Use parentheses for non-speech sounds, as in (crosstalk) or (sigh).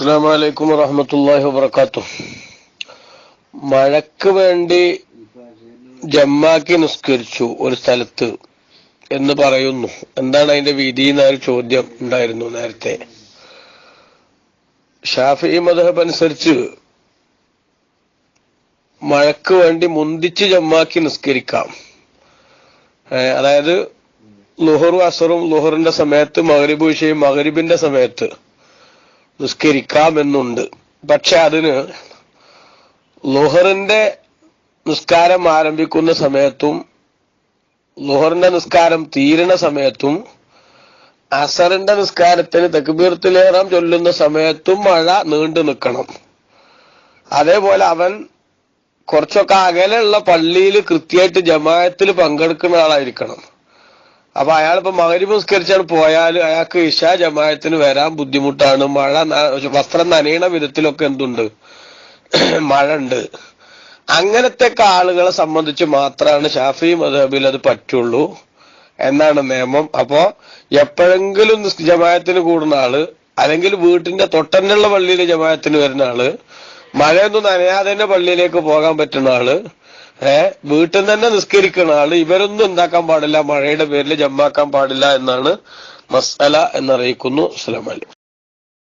അസ്സാം വലൈക്കും വറഹമത്തല്ലാഹി വബർക്കാത്തു മഴക്ക് വേണ്ടി ജമ്മാക്കി നിസ്കരിച്ചു ഒരു സ്ഥലത്ത് എന്ന് പറയുന്നു. എന്താണ് അതിന്റെ വിധി എന്നൊരു ചോദ്യം ഉണ്ടായിരുന്നു നേരത്തെ. ഷാഫി മദഹബ് അനുസരിച്ച് മഴക്ക് വേണ്ടി മുന്തിച്ച് ജമ്മാക്കി നിസ്കരിക്കാം. അതായത് ലുഹറും അസറും ലുഹറിന്റെ സമയത്ത് മകരിബ് വിഷയം മകരിബിന്റെ സമയത്ത് നിസ്കരിക്കാമെന്നുണ്ട്. പക്ഷെ അതിന് ലുഹറിന്റെ നിസ്കാരം ആരംഭിക്കുന്ന സമയത്തും ലുഹറിന്റെ നിസ്കാരം തീരുന്ന സമയത്തും അസറിന്റെ നിസ്കാരത്തിന് തക്ബീർത്തിലേറാം ചൊല്ലുന്ന സമയത്തും മഴ നീണ്ടു നിൽക്കണം. അതേപോലെ അവൻ കുറച്ചൊക്കെ അകലെയുള്ള പള്ളിയിൽ കൃത്യമായിട്ട് ജമായത്തിൽ പങ്കെടുക്കുന്ന ആളായിരിക്കണം. അപ്പൊ അയാൾ ഇപ്പൊ മകരിബ് നിസ്കരിച്ചാണ് പോയാൽ അയാൾക്ക് ഇഷാ ജമായത്തിന് വരാൻ ബുദ്ധിമുട്ടാണ്. മഴ വസ്ത്രം നനയണ വിധത്തിലൊക്കെ എന്തുണ്ട്? (clears throat) മഴ ഉണ്ട്. അങ്ങനത്തെ ആളുകളെ സംബന്ധിച്ച് മാത്രമാണ് ഷാഫി മദബിൽ അത് പറ്റുള്ളൂ എന്നാണ് നിയമം. അപ്പോ എപ്പോഴെങ്കിലും ജമായത്തിന് കൂടുന്ന ആൾ അല്ലെങ്കിൽ വീട്ടിന്റെ തൊട്ടന്നുള്ള പള്ളിയിൽ ജമായത്തിന് വരുന്ന ആൾ മഴയൊന്നും നനയാതെ തന്നെ പള്ളിയിലേക്ക് പോകാൻ പറ്റുന്ന ആൾ ഏഹ് വീട്ടിൽ തന്നെ നിസ്കരിക്കുന്ന ആൾ ഇവരൊന്നും എന്താക്കാൻ പാടില്ല. മഴയുടെ പേരിൽ ജമ്മാക്കാൻ പാടില്ല എന്നാണ് മസ്അല എന്നറിയിക്കുന്നു. അസ്സലാമു അലൈക്കും.